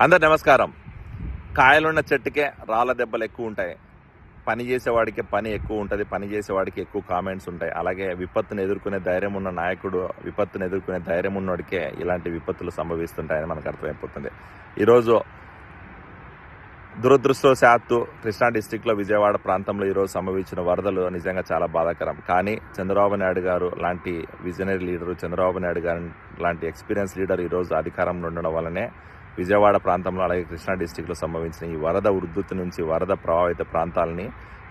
అందరు నమస్కారం. కాయలున్న చెట్టుకే రాళ్ళ దెబ్బలు ఎక్కువ ఉంటాయి. పని చేసేవాడికి పని ఎక్కువ ఉంటుంది పని చేసేవాడికి ఎక్కువ కామెంట్స్ ఉంటాయి. అలాగే విపత్తును ఎదుర్కొనే ధైర్యం ఉన్న నాయకుడు విపత్తును ఎదుర్కొనే ధైర్యం ఉన్నోడికే ఇలాంటి విపత్తులు సంభవిస్తుంటాయని మనకు అర్థమైపోతుంది. ఈరోజు దురదృష్టవశాత్తు కృష్ణా డిస్టిక్లో విజయవాడ ప్రాంతంలో ఈరోజు సంభవించిన వరదలు నిజంగా చాలా బాధాకరం. కానీ చంద్రబాబు నాయుడు గారు లాంటి విజనరీ లీడరు చంద్రబాబు నాయుడు గారు లాంటి ఎక్స్పీరియన్స్ లీడర్ ఈరోజు అధికారంలో ఉండడం వల్లనే విజయవాడ ప్రాంతంలో అలాగే కృష్ణా డిస్టిక్లో సంభవించిన ఈ వరద ఉధృతి నుంచి వరద ప్రభావిత ప్రాంతాలని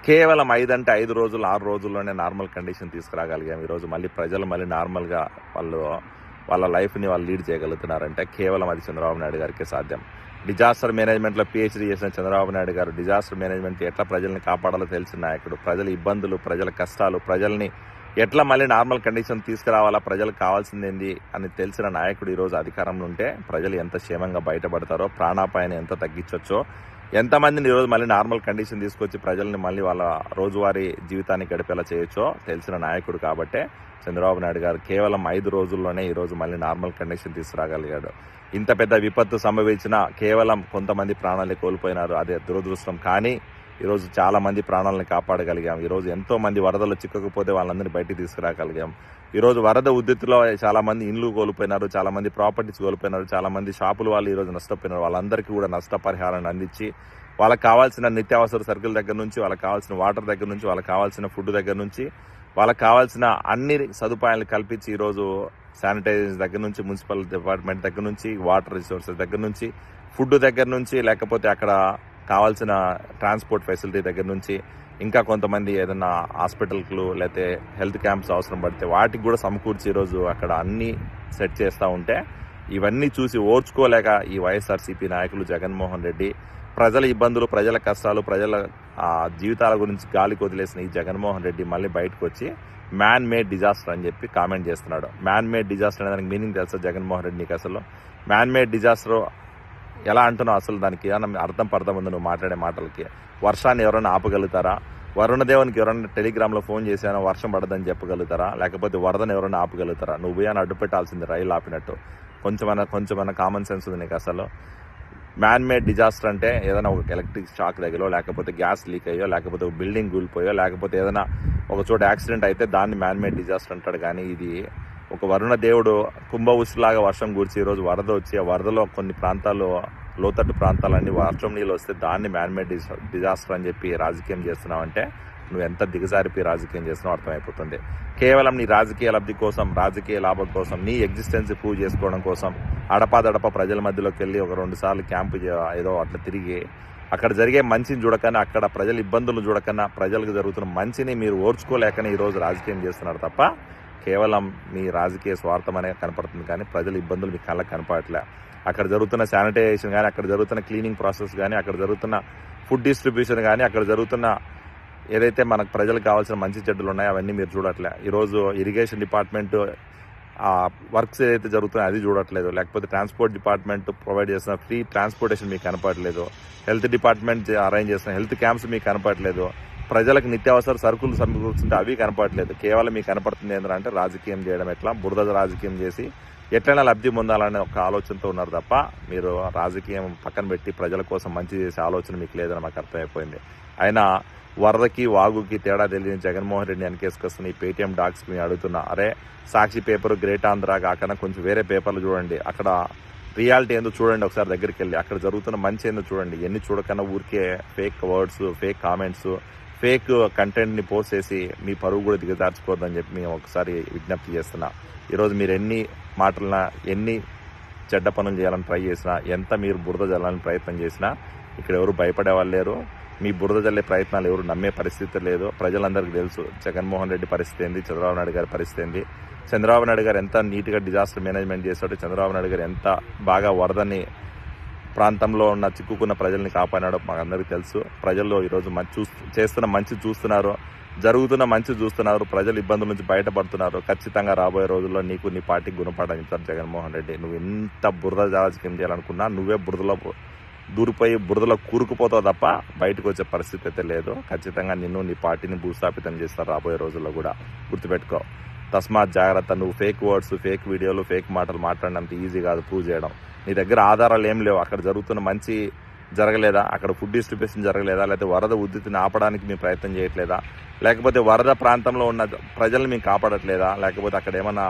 కేవలం ఐదంటే ఐదు రోజులు ఆరు రోజుల్లోనే నార్మల్ కండిషన్ తీసుకురాగలిగాం. ఈరోజు మళ్ళీ ప్రజలు మళ్ళీ నార్మల్గా వాళ్ళు వాళ్ళ లైఫ్ని వాళ్ళు లీడ్ చేయగలుగుతున్నారంటే కేవలం అది చంద్రబాబు నాయుడు గారికి సాధ్యం. డిజాస్టర్ మేనేజ్మెంట్లో పిహెచ్డీ చేసిన చంద్రబాబు నాయుడు గారు డిజాస్టర్ మేనేజ్మెంట్ ఎట్లా ప్రజల్ని కాపాడాలో తెలిసిన నాయకుడు ప్రజల ఇబ్బందులు ప్రజల కష్టాలు ప్రజల్ని ఎట్లా మళ్ళీ నార్మల్ కండిషన్ తీసుకురావాలా ప్రజలకు కావాల్సిందేంది అని తెలిసిన నాయకుడు ఈరోజు అధికారంలో ఉంటే ప్రజలు ఎంత క్షేమంగా బయటపడతారో ప్రాణాపాయాన్ని ఎంత తగ్గించవచ్చో ఎంతమందిని ఈరోజు మళ్ళీ నార్మల్ కండిషన్ తీసుకొచ్చి ప్రజల్ని మళ్ళీ వాళ్ళ రోజువారీ జీవితాన్ని గడిపేలా చేయొచ్చో తెలిసిన నాయకుడు కాబట్టే చంద్రబాబు నాయుడు గారు కేవలం ఐదు రోజుల్లోనే ఈరోజు మళ్ళీ నార్మల్ కండిషన్ తీసుకురాగలిగాడు. ఇంత పెద్ద విపత్తు సంభవించినా కేవలం కొంతమంది ప్రాణాలు కోల్పోయినారు. అదే దురదృష్టం. కానీ ఈరోజు చాలామంది ప్రాణాలను కాపాడగలిగాం. ఈరోజు ఎంతో మంది వరదలు చిక్కకపోతే వాళ్ళందరినీ బయటికి తీసుకురాగలిగాం. ఈరోజు వరద ఉద్యతిలో చాలామంది ఇండ్లు కోల్పోయినారు. చాలామంది ప్రాపర్టీస్ కోల్పోయినారు. చాలామంది షాపులు వాళ్ళు ఈరోజు నష్టపోయినారు. వాళ్ళందరికీ కూడా నష్టపరిహారాన్ని అందించి వాళ్ళకి కావాల్సిన నిత్యావసర సరుకుల దగ్గర నుంచి వాళ్ళకి కావాల్సిన వాటర్ దగ్గర నుంచి వాళ్ళకి కావాల్సిన ఫుడ్ దగ్గర నుంచి వాళ్ళకి కావాల్సిన అన్ని సదుపాయాలు కల్పించి ఈరోజు శానిటైజర్స్ దగ్గర నుంచి మున్సిపల్ డిపార్ట్మెంట్ దగ్గర నుంచి వాటర్ రిసోర్సెస్ దగ్గర నుంచి ఫుడ్ దగ్గర నుంచి లేకపోతే అక్కడ కావాల్సిన ట్రాన్స్పోర్ట్ ఫెసిలిటీ దగ్గర నుంచి ఇంకా కొంతమంది ఏదైనా హాస్పిటల్కు లేకపోతే హెల్త్ క్యాంప్స్ అవసరం పడితే వాటికి కూడా సమకూర్చి ఈరోజు అక్కడ అన్నీ సెట్ చేస్తూ ఉంటే ఇవన్నీ చూసి ఓర్చుకోలేక ఈ వైఎస్ఆర్సీపీ నాయకులు జగన్మోహన్ రెడ్డి ప్రజల ఇబ్బందులు ప్రజల కష్టాలు ప్రజల జీవితాల గురించి గాలికి వదిలేసిన ఈ జగన్మోహన్ రెడ్డి మళ్ళీ బయటకు వచ్చి మ్యాన్ మేడ్ డిజాస్టర్ అని చెప్పి కామెంట్ చేస్తున్నాడు. మ్యాన్ మేడ్ డిజాస్టర్ అనే దానికి మీనింగ్ తెలుసా జగన్మోహన్ రెడ్డి నీకు అసలు? మ్యాన్ మేడ్ డిజాస్టర్ ఎలా అంటున్నావు అసలు దానికి? ఏమన్నా అర్థం పర్థం ఉంది నువ్వు మాట్లాడే మాటలకి? వర్షాన్ని ఎవరైనా ఆపగలుగుతారా? వరుణదేవునికి ఎవరైనా టెలిగ్రామ్లో ఫోన్ చేశాను? వర్షం పడదని చెప్పగలుగుతారా? లేకపోతే వరదను ఎవరైనా ఆపగలుగుతారా? నువ్వు ఏమైనా అడ్డు పెట్టాల్సింది రైలు ఆపినట్టు? కొంచెమైనా కొంచెమైనా కామన్ సెన్స్ ఉంది నీకు అసలు? మ్యాన్ మేడ్ డిజాస్టర్ అంటే ఏదైనా ఒక ఎలక్ట్రిక్ షాక్ తగిలో లేకపోతే గ్యాస్ లీక్ అయ్యో లేకపోతే ఒక బిల్డింగ్ కూలిపోయో లేకపోతే ఏదైనా ఒక చోట యాక్సిడెంట్ అయితే దాన్ని మ్యాన్ మేడ్ డిజాస్టర్ అంటాడు. కానీ ఇది ఒక వరుణ దేవుడు కుంభ వర్షం కూర్చి ఈరోజు వరద వచ్చి ఆ వరదలో కొన్ని ప్రాంతాలు లోతట్టు ప్రాంతాలన్నీ వర్షం నీళ్ళు వస్తే దాన్ని మ్యాన్ మేడ్ డిజాస్టర్ అని చెప్పి రాజకీయం చేస్తున్నామంటే నువ్వు ఎంత దిగజారిపి రాజకీయం చేసినావు అర్థమైపోతుంది. కేవలం నీ రాజకీయ లబ్ధి కోసం రాజకీయ లాభం కోసం నీ ఎగ్జిస్టెన్స్ ప్రూవ్ చేసుకోవడం కోసం అడపాదడప ప్రజల మధ్యలోకి వెళ్ళి ఒక రెండు సార్లు క్యాంపు ఏదో అట్లా తిరిగి అక్కడ జరిగే మంచిని చూడకన్నా అక్కడ ప్రజల ఇబ్బందులు చూడకన్నా ప్రజలకు జరుగుతున్న మంచిని మీరు ఓర్చుకోలేకనే ఈరోజు రాజకీయం చేస్తున్నారు తప్ప కేవలం మీ రాజకీయ స్వార్థం అనే కనపడుతుంది కానీ ప్రజల ఇబ్బందులు మీ కళ్ళకు కనపడట్లే. అక్కడ జరుగుతున్న శానిటైజేషన్ కానీ అక్కడ జరుగుతున్న క్లీనింగ్ ప్రాసెస్ కానీ అక్కడ జరుగుతున్న ఫుడ్ డిస్ట్రిబ్యూషన్ కానీ అక్కడ జరుగుతున్న ఏదైతే మనకు ప్రజలకు కావాల్సిన మంచి చెడ్డలు ఉన్నాయో అవన్నీ మీరు చూడట్లే. ఈరోజు ఇరిగేషన్ డిపార్ట్మెంట్ వర్క్స్ ఏదైతే జరుగుతున్నాయో అది చూడట్లేదు. లేకపోతే ట్రాన్స్పోర్ట్ డిపార్ట్మెంట్ ప్రొవైడ్ చేస్తున్న ఫ్రీ ట్రాన్స్పోర్టేషన్ మీకు కనపడట్లేదు హెల్త్ డిపార్ట్మెంట్ అరేంజ్ చేసిన హెల్త్ క్యాంప్స్ మీకు కనపడలేదు. ప్రజలకు నిత్యావసర సరుకులు సమకూర్చుంటే అవి కనపడలేదు. కేవలం మీకు కనపడుతుంది ఏంటంటే రాజకీయం చేయడం ఎట్లా? బురద రాజకీయం చేసి ఎట్లైనా లబ్ధి పొందాలనే ఒక ఆలోచనతో ఉన్నారు తప్ప మీరు రాజకీయం పక్కన పెట్టి ప్రజల కోసం మంచి చేసే ఆలోచన మీకు లేదని మాకు అర్థమైపోయింది. అయినా వరదకి వాగుకి తేడా తెలియని జగన్మోహన్ రెడ్డి వెనకేసుకొస్తున్న ఈ పేటీఎం డాక్స్కి మేము అడుగుతున్నా అరే సాక్షి పేపర్ గ్రేట్ ఆంధ్ర కాకుండా కొంచెం వేరే పేపర్లు చూడండి. అక్కడ రియాలిటీ ఏందో చూడండి ఒకసారి దగ్గరికి వెళ్ళి. అక్కడ జరుగుతున్న మంచి ఏందో చూడండి. ఎన్ని చూడకన్నా ఊరికే fake words fake comments fake కంటెంట్ని పోస్ట్ చేసి మీ పరువు కూడా దిగదార్చుకోవద్దని చెప్పి మేము ఒకసారి విజ్ఞప్తి చేస్తున్నా. ఈరోజు మీరు ఎన్ని మాటలన ఎన్ని చెడ్డ పనులు చేయాలని ట్రై చేసినా ఎంత మీరు బురద జల్లాలని ప్రయత్నం చేసినా ఇక్కడ ఎవరు భయపడే వాళ్ళు లేరు. మీ బురద జల్లే ప్రయత్నాలు ఎవరు నమ్మే పరిస్థితి లేదు. ప్రజలందరికీ తెలుసు జగన్మోహన్ రెడ్డి పరిస్థితి ఏంది చంద్రబాబు నాయుడు గారి పరిస్థితి ఏంది. చంద్రబాబు నాయుడు గారు ఎంత నీట్గా డిజాస్టర్ మేనేజ్మెంట్ చేశాడో చంద్రబాబు నాయుడు గారు ఎంత బాగా వరదని ప్రాంతంలో ఉన్న చిక్కుకున్న ప్రజల్ని కాపాడాడో మాకందరికీ తెలుసు. ప్రజల్లో ఈరోజు మంచి చేస్తున్న మంచి చూస్తున్నారు. జరుగుతున్న మంచి చూస్తున్నారు. ప్రజలు ఇబ్బందుల నుంచి బయటపడుతున్నారు. ఖచ్చితంగా రాబోయే రోజుల్లో నీకు నీ పార్టీకి గుణపాఠించారు జగన్మోహన్ రెడ్డి. నువ్వు ఎంత బురద రాజకీయం చేయాలనుకున్నా నువ్వే బురదలో దూరిపోయి బురదలో కూరుకుపోతావు తప్ప బయటకు వచ్చే పరిస్థితి అయితే లేదు. ఖచ్చితంగా నిన్ను నీ పార్టీని భూస్థాపితం చేస్తారు రాబోయే రోజుల్లో కూడా. గుర్తుపెట్టుకో. తస్మాత్ జాగ్రత్త. నువ్వు ఫేక్ వర్డ్స్ ఫేక్ వీడియోలు ఫేక్ మాటలు మాట్లాడడం ఈజీ కాదు. ప్రూవ్ చేయడం. నీ దగ్గర ఆధారాలు ఏం లేవు. అక్కడ జరుగుతున్న మంచి జరగలేదా? అక్కడ ఫుడ్ డిస్ట్రిబ్యూషన్ జరగలేదా? లేకపోతే వరద ఉద్ధృతిని ఆపడానికి మేము ప్రయత్నం చేయట్లేదా? లేకపోతే వరద ప్రాంతంలో ఉన్న ప్రజల్ని మేము కాపాడట్లేదా? లేకపోతే అక్కడ ఏమైనా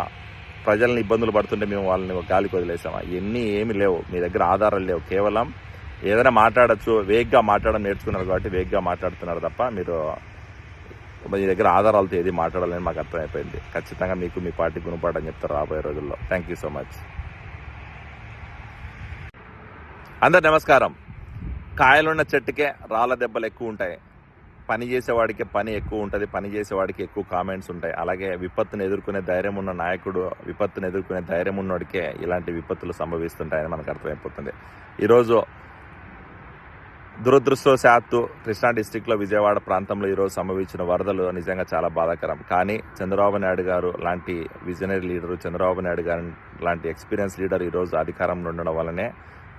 ప్రజల్ని ఇబ్బందులు పడుతుంటే మేము వాళ్ళని గాలికి వదిలేసామా ఇవన్నీ ఏమి లేవు. మీ దగ్గర ఆధారాలు లేవు. కేవలం ఏదైనా మాట్లాడచ్చు వేగ్గా మాట్లాడడం నేర్చుకున్నారు కాబట్టి వేగ్గా మాట్లాడుతున్నారు తప్ప మీరు మీ దగ్గర ఆధారాలతో ఏది మాట్లాడాలని మాకు అర్థమైపోయింది. ఖచ్చితంగా మీకు మీ పార్టీ గుణపాఠం చెప్తారు రాబోయే రోజుల్లో. థ్యాంక్ యూ సో మచ్ అందరు నమస్కారం. కాయలున్న చెట్టుకే రాళ్ళ దెబ్బలు ఎక్కువ ఉంటాయి. పని చేసేవాడికి పని ఎక్కువ ఉంటుంది. పని చేసేవాడికి ఎక్కువ కామెంట్స్ ఉంటాయి. అలాగే విపత్తును ఎదుర్కొనే ధైర్యం ఉన్న నాయకుడు విపత్తును ఎదుర్కొనే ధైర్యం ఉన్నవాడికే ఇలాంటి విపత్తులు సంభవిస్తుంటాయని మనకు అర్థమైపోతుంది. ఈరోజు దురదృష్టవశాత్తు కృష్ణా డిస్టిక్లో విజయవాడ ప్రాంతంలో ఈరోజు సంభవించిన వరదలు నిజంగా చాలా బాధాకరం. కానీ చంద్రబాబు నాయుడు గారు లాంటి విజనరీ లీడరు చంద్రబాబు నాయుడు గారు లాంటి ఎక్స్పీరియన్స్ లీడర్ ఈరోజు అధికారంలో ఉండడం వల్లనే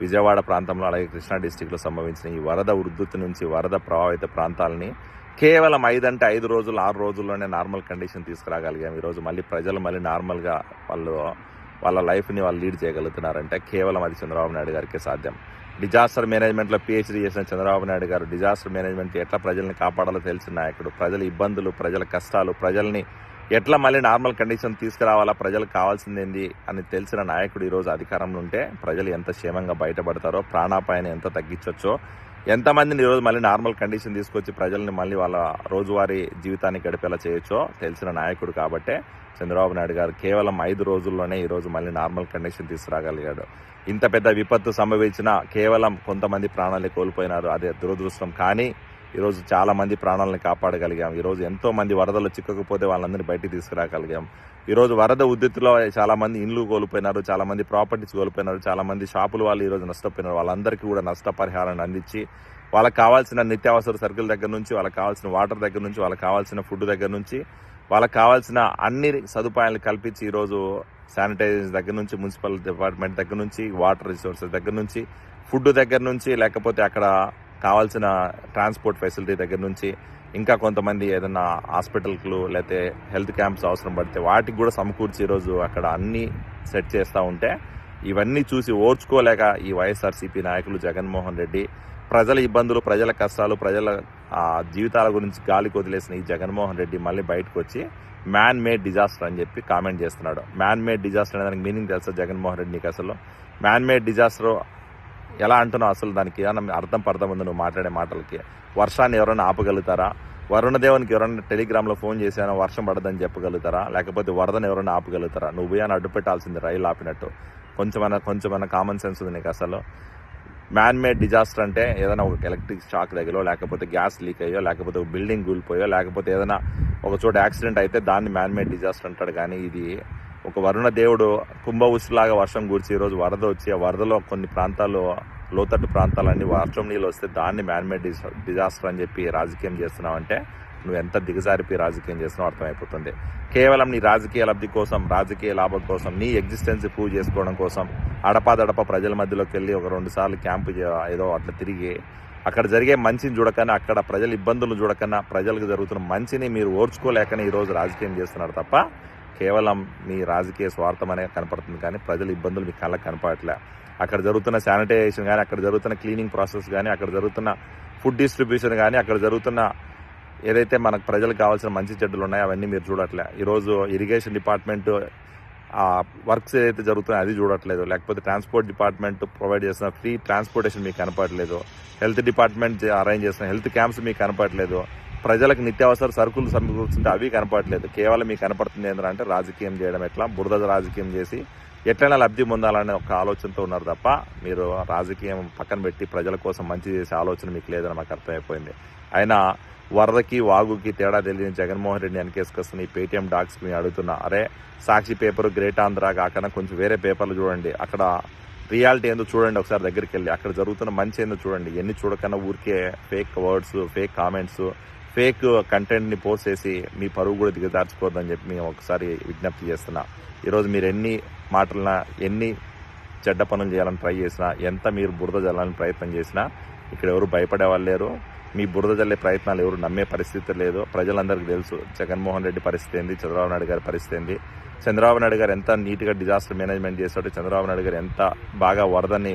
విజయవాడ ప్రాంతంలో అలాగే కృష్ణా డిస్టిక్లో సంభవించిన ఈ వరద ఉధృతి నుంచి వరద ప్రభావిత ప్రాంతాలని కేవలం ఐదు ఐదు రోజులు ఆరు రోజుల్లోనే నార్మల్ కండిషన్ తీసుకురాగలిగాం ఈరోజు మళ్ళీ ప్రజలు మళ్ళీ నార్మల్గా వాళ్ళు వాళ్ళ లైఫ్ని వాళ్ళు లీడ్ చేయగలుగుతున్నారంటే కేవలం అది చంద్రబాబు నాయుడు గారికే సాధ్యం. డిజాస్టర్ మేనేజ్మెంట్లో పిహెచ్డీ చేసిన చంద్రబాబు నాయుడు గారు డిజాస్టర్ మేనేజ్మెంట్ ఎట్లా ప్రజల్ని కాపాడాలో తెలిసిన నాయకుడు. ప్రజల ఇబ్బందులు ప్రజల కష్టాలు ప్రజల్ని ఎట్లా మళ్ళీ నార్మల్ కండిషన్ తీసుకురావాలా? ప్రజలకు కావాల్సిందేంది అని తెలిసిన నాయకుడు ఈరోజు అధికారంలో ఉంటే ప్రజలు ఎంత క్షేమంగా బయటపడతారో ప్రాణాపాయాన్ని ఎంత తగ్గించవచ్చో ఎంతమందిని ఈరోజు మళ్ళీ నార్మల్ కండిషన్ తీసుకొచ్చి ప్రజల్ని మళ్ళీ వాళ్ళ రోజువారీ జీవితాన్ని గడిపేలా చేయొచ్చో తెలిసిన నాయకుడు కాబట్టే చంద్రబాబు నాయుడు గారు కేవలం ఐదు రోజుల్లోనే ఈరోజు మళ్ళీ నార్మల్ కండిషన్ తీసుకురాగలిగాడు. ఇంత పెద్ద విపత్తు సంభవించిన కేవలం కొంతమంది ప్రాణాలు కోల్పోయినారు. అదే దురదృష్టం. కానీ ఈరోజు చాలామంది ప్రాణాలను కాపాడగలిగాం. ఈరోజు ఎంతో మంది వరదలు చిక్కకపోతే వాళ్ళందరినీ బయటికి తీసుకురాగలిగాం. ఈరోజు వరద ఉద్యత్తులో చాలామంది ఇండ్లు కోల్పోయినారు చాలామంది ప్రాపర్టీస్ కోల్పోయినారు చాలామంది షాపులు వాళ్ళు ఈరోజు నష్టపోయినారు. వాళ్ళందరికీ కూడా నష్టపరిహారాన్ని అందించి వాళ్ళకి కావాల్సిన నిత్యావసర సరుకుల దగ్గర నుంచి వాళ్ళకి కావాల్సిన వాటర్ దగ్గర నుంచి వాళ్ళకి కావాల్సిన ఫుడ్ దగ్గర నుంచి వాళ్ళకి కావాల్సిన అన్ని సదుపాయాలు కల్పించి ఈరోజు శానిటైజర్స్ దగ్గర నుంచి మున్సిపల్ డిపార్ట్మెంట్ దగ్గర నుంచి వాటర్ రిసోర్సెస్ దగ్గర నుంచి ఫుడ్ దగ్గర నుంచి లేకపోతే అక్కడ కావాల్సిన ట్రాన్స్పోర్ట్ ఫెసిలిటీ దగ్గర నుంచి ఇంకా కొంతమంది ఏదైనా హాస్పిటల్కు లేకపోతే హెల్త్ క్యాంప్స్ అవసరం పడితే వాటికి కూడా సమకూర్చి ఈరోజు అక్కడ అన్నీ సెట్ చేస్తూ ఉంటే ఇవన్నీ చూసి ఓర్చుకోలేక ఈ వైఎస్ఆర్సీపీ నాయకులు జగన్మోహన్ రెడ్డి ప్రజల ఇబ్బందులు ప్రజల కష్టాలు ప్రజల జీవితాల గురించి గాలికి వదిలేసిన ఈ జగన్మోహన్ రెడ్డి మళ్ళీ బయటకు వచ్చి మ్యాన్ మేడ్ డిజాస్టర్ అని చెప్పి కామెంట్ చేస్తున్నాడు. మ్యాన్ మేడ్ డిజాస్టర్ అనే దానికి మీనింగ్ తెలుసా జగన్మోహన్ రెడ్డి నీకు అసలు? మ్యాన్ మేడ్ డిజాస్టర్ ఎలా అంటున్నావు అసలు దానికి? ఏమన్నా అర్థం పర్థం ఉంది నువ్వు మాట్లాడే మాటలకి? వర్షాన్ని ఎవరైనా ఆపగలుగుతారా? వరుణ దేవునికి ఎవరైనా టెలిగ్రామ్లో ఫోన్ చేశానో వర్షం పడదని చెప్పగలుగుతారా? లేకపోతే వరదను ఎవరైనా ఆపగలుగుతారా? నువ్వు పోయాను అడ్డు పెట్టాల్సింది రైలు ఆపినట్టు. కొంచెమైనా కొంచెమైనా కామన్ సెన్స్ ఉంది నీకు అసలు. మ్యాన్ మేడ్ డిజాస్టర్ అంటే ఏదైనా ఒక ఎలక్ట్రిక్ షాక్ తగిలో లేకపోతే గ్యాస్ లీక్ అయ్యో లేకపోతే ఒక బిల్డింగ్ కూలిపోయో లేకపోతే ఏదైనా ఒక చోట యాక్సిడెంట్ అయితే దాన్ని మ్యాన్ మేడ్ డిజాస్టర్ అంటాడు. కానీ ఇది ఒక వరుణ దేవుడు కుంభవుసులాగా వర్షం కూర్చి ఈరోజు వరద వచ్చి ఆ వరదలో కొన్ని ప్రాంతాలు లోతట్టు ప్రాంతాలన్నీ వర్షం నీళ్ళు వస్తే దాన్ని మ్యాన్మేడ్ డిజాస్టర్ అని చెప్పి రాజకీయం చేస్తున్నావంటే నువ్వు ఎంత దిగజారిపి రాజకీయం చేస్తున్నావు అర్థమైపోతుంది. కేవలం నీ రాజకీయ లబ్ధి కోసం రాజకీయ లాభం కోసం నీ ఎగ్జిస్టెన్స్ ప్రూవ్ చేసుకోవడం కోసం అడపాదడప ప్రజల మధ్యలోకి వెళ్ళి ఒక రెండు సార్లు క్యాంపు ఏదో అట్లా తిరిగి అక్కడ జరిగే మంచిని చూడకన్నా అక్కడ ప్రజల ఇబ్బందులు చూడకన్నా ప్రజలకు జరుగుతున్న మంచిని మీరు ఓర్చుకోలేకనే ఈరోజు రాజకీయం చేస్తున్నారు తప్ప కేవలం మీ రాజకీయ స్వార్థం అనే కనపడుతుంది కానీ ప్రజల ఇబ్బందులు మీ కళ్ళకు కనపడట్లే. అక్కడ జరుగుతున్న శానిటైజేషన్ కానీ అక్కడ జరుగుతున్న క్లీనింగ్ ప్రాసెస్ కానీ అక్కడ జరుగుతున్న ఫుడ్ డిస్ట్రిబ్యూషన్ కానీ అక్కడ జరుగుతున్న ఏదైతే మనకు ప్రజలకు కావాల్సిన మంచి చెడ్డలు ఉన్నాయో అవన్నీ మీరు చూడట్లే. ఈరోజు ఇరిగేషన్ డిపార్ట్మెంట్ ఆ వర్క్స్ ఏదైతే జరుగుతున్నాయో అది చూడట్లేదు. లేకపోతే ట్రాన్స్పోర్ట్ డిపార్ట్మెంట్ ప్రొవైడ్ చేసిన ఫ్రీ ట్రాన్స్పోర్టేషన్ మీకు కనపడలేదు హెల్త్ డిపార్ట్మెంట్ అరేంజ్ చేసిన హెల్త్ క్యాంప్స్ మీకు కనపడలేదు ప్రజలకు నిత్యావసర సరుకులు సమకూర్చుంటే అవి కనపడలేదు కేవలం మీకు కనపడుతుంది ఏంటంటే రాజకీయం చేయడం ఎట్లా? బురద రాజకీయం చేసి ఎట్లైనా లబ్ధి పొందాలనే ఒక ఆలోచనతో ఉన్నారు తప్ప మీరు రాజకీయం పక్కన పెట్టి ప్రజల కోసం మంచి చేసే ఆలోచన మీకు లేదని మాకు అర్థమైపోయింది. అయినా వరదకి వాగుకి తేడా తెలియని జగన్మోహన్ రెడ్డి వెనకేసుకొస్తున్న ఈ పేటీఎం డాక్స్ మేము అడుగుతున్నా అరే సాక్షి పేపర్ గ్రేట్ ఆంధ్ర కాకుండా కొంచెం వేరే పేపర్లు చూడండి. అక్కడ రియాలిటీ ఏందో చూడండి ఒకసారి దగ్గరికి వెళ్ళి. అక్కడ జరుగుతున్న మంచి ఏందో చూడండి. ఎన్ని చూడకన్నా ఊరికే fake words fake comments fake కంటెంట్ని పోస్ట్ చేసి మీ పరువు కూడా దిగజార్చుకోవద్దని చెప్పి మేము ఒకసారి విజ్ఞప్తి చేస్తున్నా. ఈరోజు మీరు ఎన్ని మాటలన ఎన్ని చెడ్డ పనులు చేయాలని ట్రై చేసినా ఎంత మీరు బురద జల్లాలని ప్రయత్నం చేసినా ఇక్కడ ఎవరు భయపడే వాళ్ళు లేరు. మీ బురద జల్లే ప్రయత్నాలు ఎవరు నమ్మే పరిస్థితి లేదు. ప్రజలందరికీ తెలుసు జగన్మోహన్ రెడ్డి పరిస్థితి ఏంది చంద్రబాబు నాయుడు గారి పరిస్థితి ఏంది. చంద్రబాబు నాయుడు గారు ఎంత నీట్గా డిజాస్టర్ మేనేజ్మెంట్ చేశాడో చంద్రబాబు నాయుడు గారు ఎంత బాగా వరదని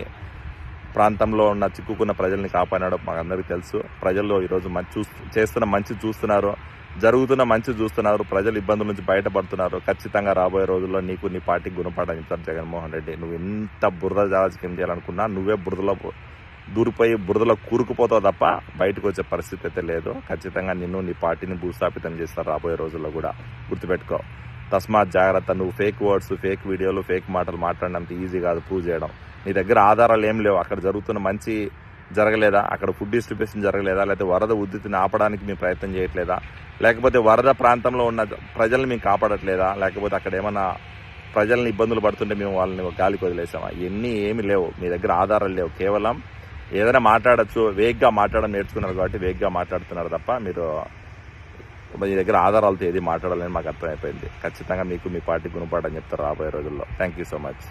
ప్రాంతంలో ఉన్న చిక్కుకున్న ప్రజల్ని కాపాడాడో మాకు అందరికీ తెలుసు. ప్రజల్లో ఈరోజు మంచి చూస్తూ చేస్తున్న మంచి చూస్తున్నారు. జరుగుతున్న మంచి చూస్తున్నారు. ప్రజలు ఇబ్బందుల నుంచి బయటపడుతున్నారు. ఖచ్చితంగా రాబోయే రోజుల్లో నీకు నీ పార్టీకి గుణపాఠం చెప్తారు జగన్మోహన్ రెడ్డి. నువ్వు ఎంత బురద రాజకీయం చేయాలనుకున్నా నువ్వే బురదలో దూరిపోయి బురదలో కూరుకుపోతావు తప్ప బయటకు వచ్చే పరిస్థితి అయితే లేదు. ఖచ్చితంగా నిన్ను నీ పార్టీని భూస్థాపితం చేస్తారు రాబోయే రోజుల్లో కూడా. గుర్తుపెట్టుకో. తస్మాత్ జాగ్రత్త. నువ్వు ఫేక్ వర్డ్స్ ఫేక్ వీడియోలు ఫేక్ మాటలు మాట్లాడినంత ఈజీ కాదు. ప్రూవ్ చేయడం. నీ దగ్గర ఆధారాలు ఏం లేవు. అక్కడ జరుగుతున్న మంచి జరగలేదా? అక్కడ ఫుడ్ డిస్ట్రిబ్యూషన్ జరగలేదా? లేకపోతే వరద ఉద్ధృతిని ఆపడానికి మేము ప్రయత్నం చేయట్లేదా? లేకపోతే వరద ప్రాంతంలో ఉన్న ప్రజల్ని మేము కాపాడట్లేదా? లేకపోతే అక్కడ ఏమైనా ప్రజల్ని ఇబ్బందులు పడుతుంటే మేము వాళ్ళని గాలికి వదిలేసామా? ఇవన్నీ ఏమి లేవు. మీ దగ్గర ఆధారాలు లేవు. కేవలం ఏదైనా మాట్లాడచ్చు వేగ్గా మాట్లాడడం నేర్చుకున్నారు కాబట్టి వేగ్గా మాట్లాడుతున్నారు తప్ప మీరు మీ దగ్గర ఆధారాలతో ఏది మాట్లాడాలని మాకు అర్థమైపోయింది. ఖచ్చితంగా మీకు మీ పార్టీ గుణపాఠం చెప్తారు రాబోయే రోజుల్లో. Thank you so much